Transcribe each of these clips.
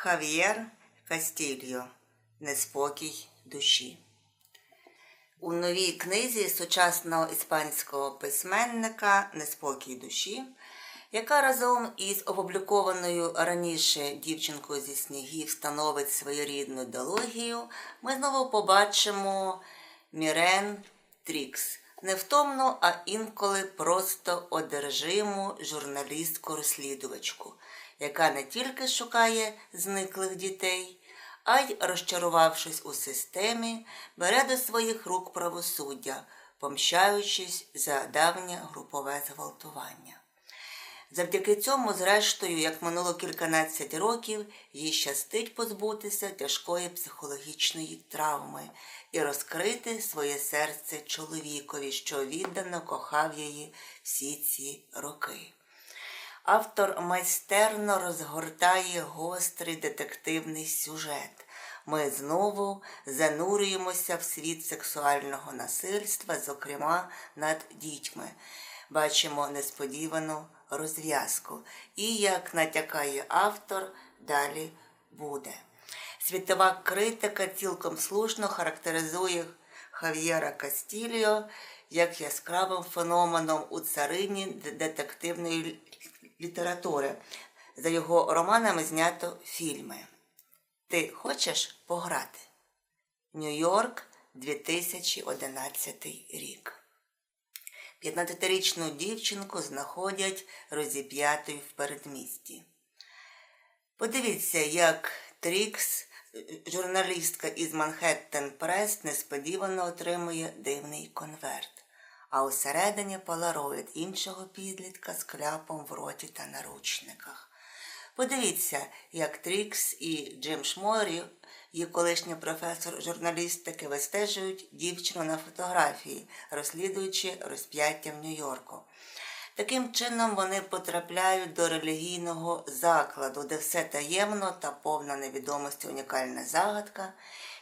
Хав'єр Кастільо Неспокій душі. У новій книзі сучасного іспанського письменника Неспокій душі, яка разом із опублікованою раніше дівчинкою зі снігів становить своєрідну ідеологію, ми знову побачимо Мірен Трікс. Невтомну, а інколи просто одержиму журналістку-розслідувачку, яка не тільки шукає зниклих дітей, а й, розчарувавшись у системі, бере до своїх рук правосуддя, помщаючись за давнє групове зґвалтування. Завдяки цьому, зрештою, як минуло кільканадцять років, їй щастить позбутися тяжкої психологічної травми і розкрити своє серце чоловікові, що віддано кохав її всі ці роки. Автор майстерно розгортає гострий детективний сюжет. Ми знову занурюємося в світ сексуального насильства, зокрема над дітьми. Бачимо несподівану розв'язку. І, як натякає автор, далі буде. Світова критика цілком слушно характеризує Хав'єра Кастіліо як яскравим феноменом у царині детективної літератури. За його романами знято фільми. Ти хочеш пограти? Нью-Йорк 2011 рік. 15-річну дівчинку знаходять розіп'ятою в передмісті. Подивіться, як Трікс, журналістка із Манхеттен Прес, несподівано отримує дивний конверт, а усередині полароїд іншого підлітка з кляпом в роті та наручниках. Подивіться, як Трікс і Джим Шморі, її колишній професор журналістики, вистежують дівчину на фотографії, розслідуючи розп'яття в Нью-Йорку. Таким чином вони потрапляють до релігійного закладу, де все таємно та повна невідомості унікальна загадка,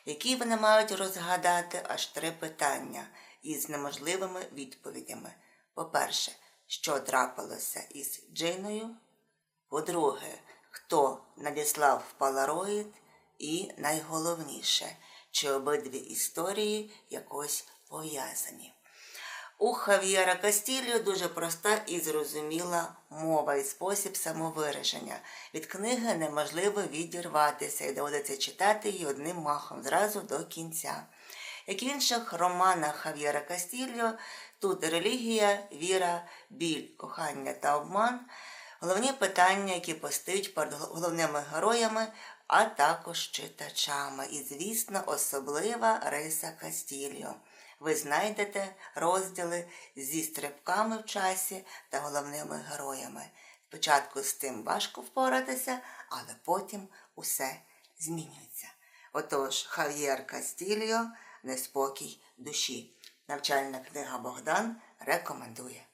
які вони мають розгадати аж три питання із неможливими відповідями. По-перше, що трапилося із Джиною? По-друге, хто надіслав Палароїд, і найголовніше, чи обидві історії якось пов'язані. У Хав'єра Кастіліо дуже проста і зрозуміла мова і спосіб самовираження. Від книги неможливо відірватися і доводиться читати її одним махом зразу до кінця. Як в інших романах Хав'єра Кастільо, тут релігія, віра, біль, кохання та обман головні питання, які постають перед головними героями, а також читачами. І, звісно, особлива риса Кастільо. Ви знайдете розділи зі стрибками в часі та головними героями. Спочатку з тим важко впоратися, але потім усе змінюється. Отож, Хав'єр Кастільо, неспокій душі. Навчальна книга Богдан рекомендує.